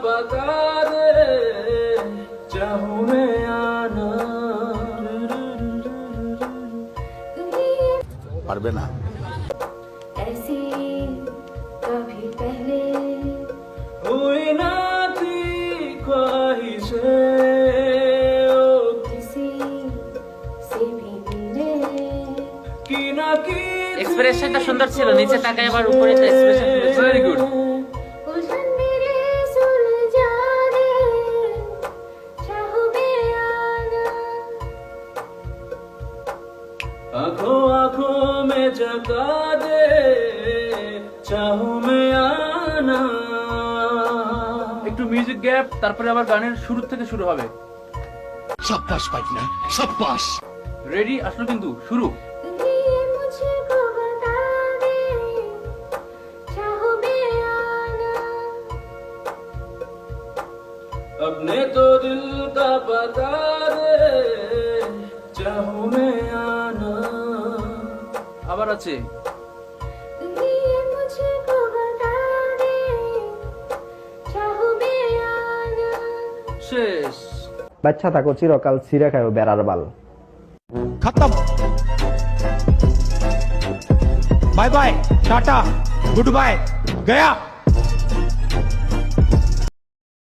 बता दे चाहूं मैं आना পারবে না ऐसी कभी पहले हुई ना थी ख्वाहिशें ओ किसी से भी मिले की ना की এক্সপ্রেশনটা সুন্দর ছিল নিচে তাকায় আবার উপরে এক্সপ্রেশন ভেরি গুড आंखों आंखों में जगा दे चाहूं मैं आना। একটু মিউজিক গ্যাপ তারপরে আবার গানের শুরু থেকে শুরু হবে। সাব্বাস পাইনা সাব্বাস রেডি আসলো কিন্তু শুরু। अपने तो दिल का पता মে আনা। আবার আছে। শেষ। বাচ্চা থাকো চিরকাল চিরা খাই বেড়ার বাল। খতম। Bye bye tata good bye Gaya.